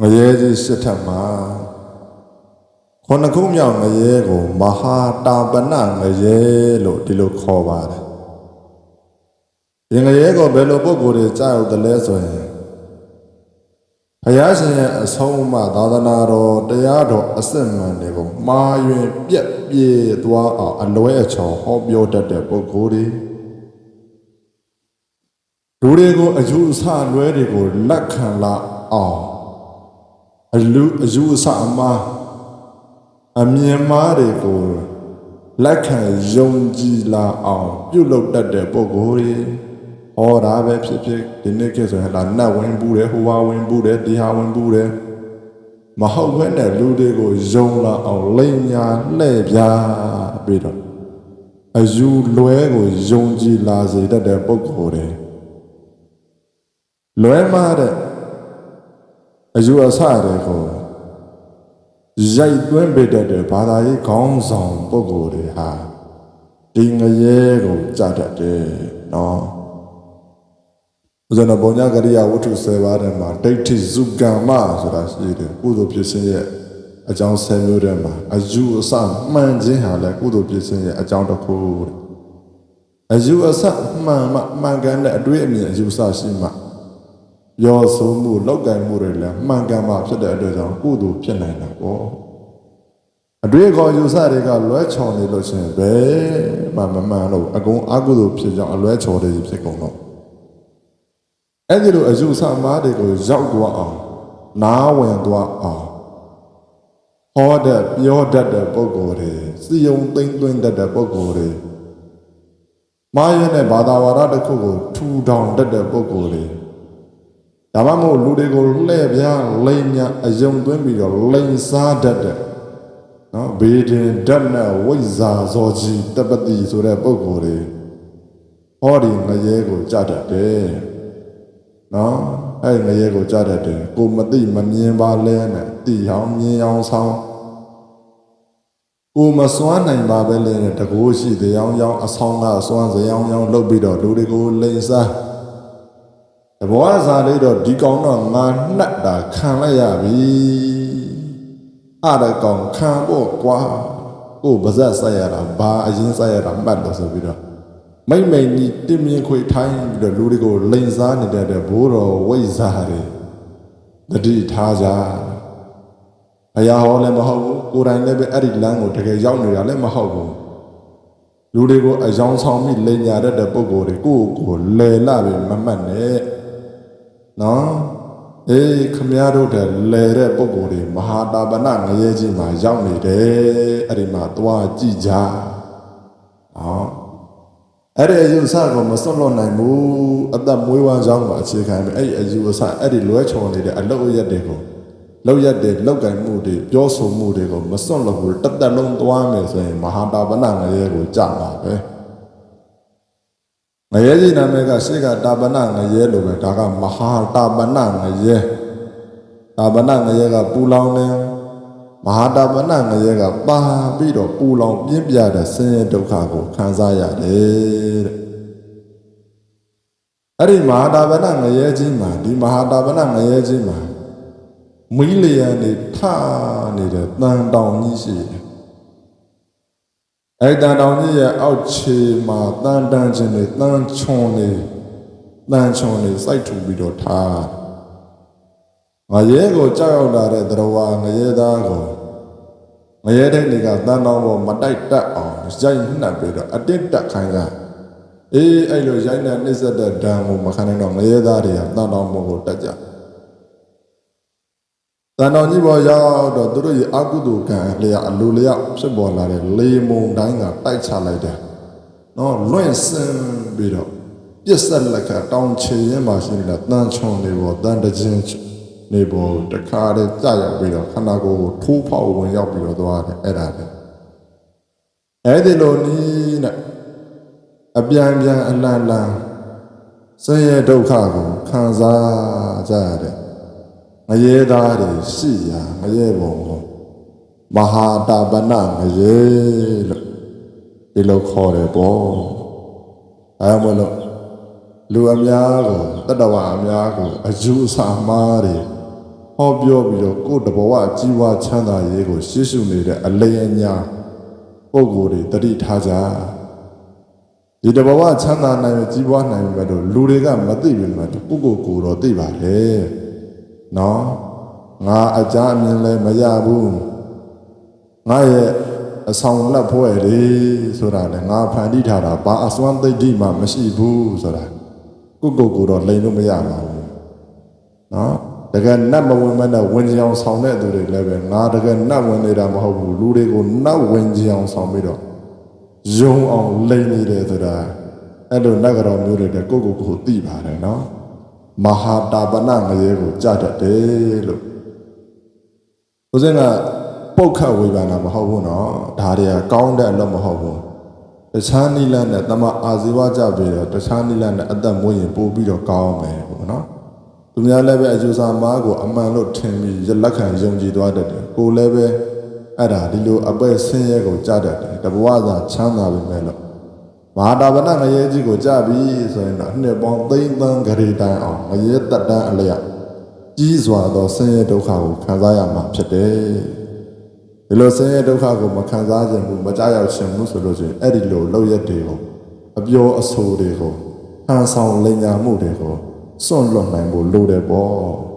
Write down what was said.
ငရဲကြီးရှစ်ထပ်မှာခုနှစ်ခုမြောက်ငရဲကိုမဟာတာပနငရဲလို့ဒီလိုခေါ်ပါတယ်ဒီငရဲကိုဘယ်လိုပုံကိုယ်တွေကြားရောက်တယ်လဲဆိုရင်ဘုရားရှင်ရဲ့အဆုံးအမသာသနာတော်တရားတော်အစစ်မှန်တွေကိုမှားယွင်းပြက်ပြေသွားအောင်အလွဲအချော်ဟောပြောတတ်တဲ့ပုဂ္ဂိုလ်တွေလူတွေကိုအယူအဆလွဲတွေကိုလက်ခံလာအောင် အလူအယူအဆအမှားအမြင်မှားတွေကိုလက်ခံယုံကြည်လာအောင် ပြုလုပ်တတ်တဲ့ပုဂ္ဂိုလ်တွေဟောတာပဲဖြစ်ဖြစ်ဒီနေ့ကဆိုရင်လာနတ်ဝင်ဘူးတယ်ဟိုဟာဝင်ဘူးတယ်ဒီဟာဝင်ဘူးတယ်မဟုတ်ဘဲနဲ့လူတွေကိုယုံလာအောင်လိမ်ညာလှဲ့ပြားပြီးတော့အယူလွဲကိုယုံကြည်လာစေတတ်တဲ့ပုဂ္ဂိုလ်တွေလွဲမှားတဲ့ အယူအဆတွေကိုရိုက်သွင်းပေးတတ်တဲ့ဘာသာရေးခေါင်းဆောင်ပုဂ္ဂိုလ်တွေဟာဒီငရဲကိုကြားတတ်တယ်နော်ဦးဇင်းတော်ဘုံညာကရိယာဝတ္ထု10ပါးထဲမှာဒိဋ္ဌိဇုကမ္မဆိုတာရှိတယ်ကုသိုလ်ဖြစ်ခြင်းရဲ့အကြောင်း10မျိုးထဲမှာအယူအဆမှန်ခြင်းဟာလည်းကုသိုလ်ဖြစ်ခြင်းရဲ့အကြောင်းတစ်ခုတဲ့အယူအဆမှန်မှမှန်ကန်တဲ့အတွေ့အမြင်အယူအဆရှိမှ ပြောဆိုမှုလောက်ကင်မှုတွေလည်းမှန်ကန်မှဖြစ်တဲ့အတွက်ကြောင့်ကုသိုလ်ဖြစ်နိုင်တာပေါ့အတွေ့အခေါ်ယူဆတွေကလွဲချော်နေလို့ရှိရင်ဘယ်မှမမှန်လို့အကုန်အကုသိုလ်ဖြစ်ကြောင်းအလွဲချော်တွေဖြစ်ကုန်တော့အဲ့ဒီလိုအယူဆမားတွေကိုရောက်သွားအောင်နားဝင်သွားအောင်ဟောတဲ့ပြောတတ်တဲ့ပုဂ္ဂိုလ်တွေစီယုံသိမ့်သွင်းတတ်တဲ့ပုဂ္ဂိုလ်တွေမာယနဲ့ဘာသာဝါဒတစ်ခုကိုထူထောင်တတ်တဲ့ပုဂ္ဂိုလ်တွေ ဒါမှမဟုတ်လူတွေကိုလှည့်ပြားလိမ်ညာအယုံသွင်းပြီးတော့လိမ်စားတတ်တဲ့နော်ဘေဒင်ဓာတ်နဲ့ဝိဇ္ဇာဇောကြီးတပတိဆိုတဲ့ပုံကိုယ်တွေဟောဒီငရဲကိုကြတတ်တယ်နော်အဲ့ငရဲကိုကြတတ်တယ်ကိုမသိမမြင်ပါလဲနဲ့တိဟောင်းမြင်အောင်ဆောင်ကိုမစွမ်းနိုင်ပါပဲလဲနဲ့တကိုးရှိတရားရောင်းအဆောင်ကစွမ်းစရောင်းရောင်းလုပ်ပြီးတော့လူတွေကိုလိမ်စား တဘောအစားလေးတော့ဒီကောင်တော့ငါနှက်တာခံလိုက်ရပြီအဲ့ဒါကောင်ခံဖို့ကွာကိုပါဇက်ဆက်ရတာဘာအရင်ဆက်ရတာမှတ်လို့ဆိုပြီးတော့မိမ့်မိန်ကြီးတင်းမြင်ခွေထိုင်းပြီးတော့လူတွေကိုလိန်စားနေတဲ့တဲ့ဘိုးတော်ဝိဇ္ဇာတွေတတိထားကြဘုရားဟောလည်းမဟုတ်ဘူးကိုယ်တိုင်လည်းပဲအဲ့ဒီလမ်းကိုတကယ်ရောက်နေတာလည်းမဟုတ်ဘူးလူတွေကိုအယောင်ဆောင်ပြီးလိန်ညာတတ်တဲ့ပုံကိုယ်တွေကိုယ့်ကိုယ်ကိုလဲလာပြီးမမှတ်နဲ့ နော်အေးခမရတို့တဲ့လဲတဲ့ပုံကိုယ်တွေမဟာတာပနငရဲကြီးမှာရောက်နေတယ်အဲ့ဒီမှာသွားကြည့်ကြဟောအဲ့ဒီအယူဆကိုမစွန့်လွတ်နိုင်ဘူးအသက်မွေးဝမ်းကြောင်းကိုအခြေခံပြီးအဲ့ဒီအယူအဆအဲ့ဒီလွဲချော်နေတဲ့အလုပ်ရက်တွေကိုလောက်ရက်တဲ့လောက်ကင်မှုတွေပြောဆိုမှုတွေကိုမစွန့်လွတ်ဘူးတစ်သက်လုံးသွားမယ်ဆိုရင်မဟာတာပနငရဲကိုကြာတာပဲ ငရဲကြီးနာမည်ကရှေ့ကတာပနငရဲလို့ပဲဒါကမဟာတာပနငရဲတာပနငရဲကပူလောင်တယ်မဟာတာပနငရဲကပါပြီးတော့ပူလောင်ပြင်းပြတဲ့ဆင်းရဲဒုက္ခကိုခံစားရတယ်တဲ့အဲ့ဒီမဟာတာပနငရဲကြီးမှာဒီမဟာတာပနငရဲကြီးမှာမီးလျံနေထနေတဲ့တန်တောင်ကြီးရှိတယ် အဲ့တန်တောင်ကြီးရဲ့အောက်ခြေမှာတန်တန်ချင်းတွေတန်ချွန်နေတန်ချွန်နေစိုက်ထူပြီးတော့ထားငရဲကိုကြောက်ရောက်လာတဲ့တရဝါငရဲသားကိုငရဲတဲ့နေကတန်တောင်ပေါ်မတိုက်တက်အောင်ရိုက်နှက်ပြီးတော့အတင်းတက်ခိုင်းတာအေးအဲ့လိုရိုက်နှက်နှိစက်တဲ့ဓာန်ကိုမခံနိုင်တော့ငရဲသားတွေကတန်တောင်ပေါ်ကိုတက်ကြတ န်တော်ကြီးပေါ်ရောက်တော့သူတို့ရဲ့အကုသိုလ်ကံလျာအလိုလျောက်ဖြစ်ပေါ်လာတဲ့လေမုံတိုင်းကတိုက်ချလိုက်တယ်။နော်လွင့်စင်ပြီးတော့ပြစ်ဆက်လက်ကတောင်ချေရင်မှရှိနေတာတန်ချွန်နေပေါ်တန်တခြင်းနေပေါ်တခါတည်းကြာရောက်ပြီးတော့ခန္ဓာကိုယ်ကိုထိုးဖောက်ဝင်ရောက်ပြီးတော့သွားတယ်အဲ့ဒါပဲ။အဲ့ဒီလိုနီးနဲ့အပြန်ပြန်အလန့်လန့်ဆင်းရဲဒုက္ခကိုခံစားကြရတဲ့င ရဲသားတွေရှိရာငရဲဘုံကိုမဟာတာပနငရဲလို့ဒီလိုခေါ်တယ်ပေါ့အဲမလို့လူအများကိုတတဝအများကိုအယူအဆမှားတွေဟဟောပြောပြီးတော့ကိုယ်တဘဝကြီးဝါချမ်းသာရေးကိုရှေ့ရှုနေတဲ့အလျင်ညာပုံကိုယ်တွေတတိထားကြဒီတဘဝချမ်းသာနိုင်မယ်ကြီးပွားနိုင်မယ်လို့လူတွေကမသိဘူးမှာကိုယ့်ကိုယ်ကိုယ်တော့သိပါလေ နော်ငါအကြအမြင်လည်းမရဘူးငါရဲ့အဆောင်လက်ဖွဲလေဆိုတာလေငါဖန်တီးထားတာဘာအစွမ်းသိတိမှမရှိဘူးဆိုတာကိုယ့်ကိုယ်ကိုယ်တော့လိန်လို့မရပါဘူးနော်တကယ်နတ်မဝင်မနဲ့ဝင်ကြအောင်ဆောင်တဲ့သူတွေလည်းပဲငါတကယ်နတ်ဝင်နေတာမဟုတ်ဘူးလူတွေကိုနတ်ဝင်ကြအောင်ဆောင်ပြီးတော့ယုံအောင်လိန်နေတယ်ဆိုတာအဲ့လိုနတ်ကတော့မျိုးတွေလည်းကိုယ့်ကိုယ်ကိုယ်သိပါတယ်နော် မဟာတာပနငရဲကိုကြတတ်တယ်လို့ဦးဇင်းကပုတ်ခတ်ဝေဖန်တာမဟုတ်ဘူးနော်ဒါတွေကကောင်းတဲ့လို့မဟုတ်ဘူးတခြားနိလန့်နဲ့တမအာဇီဝကြပြီးတော့တခြားနိလန့်နဲ့အသက်မွေးရင်ပို့ပြီးတော့ကောင်းမယ်ပေါ့နော်သူများလည်းပဲအယူဆမားကိုအမှန်လို့ထင်ပြီးလက်ခံယုံကြည်သွားတတ်တယ်ကိုလည်းပဲအဲ့ဒါဒီလိုအပွဲဆင်းရဲကိုကြားတတ်တယ်တဘဝသာချမ်းသာပဲမဲ့လို့ မဟာတာဝနငရဲကြီးကိုကြပြီဆိုရင်တော့နှစ်ပေါင်းသိန်းသန်းဂရေတန်အောင်ငရဲတက်တန်းအလျက်ကြီးစွာသောဆင်းရဲဒုက္ခကိုခံစားရမှာဖြစ်တယ်။ဒီလိုဆင်းရဲဒုက္ခကိုမခံစားခြင်းဘူးမကြောက်ရွံ့ခြင်းဘူးဆိုလို့ရှိရင်အဲ့ဒီလိုလောက်ရက်တွေကိုအပျော်အဆိုးတွေကိုဟန်ဆောင်လိမ်ညာမှုတွေကိုစွန့်လွတ်နိုင်ဖို့လိုတယ်ပေါ့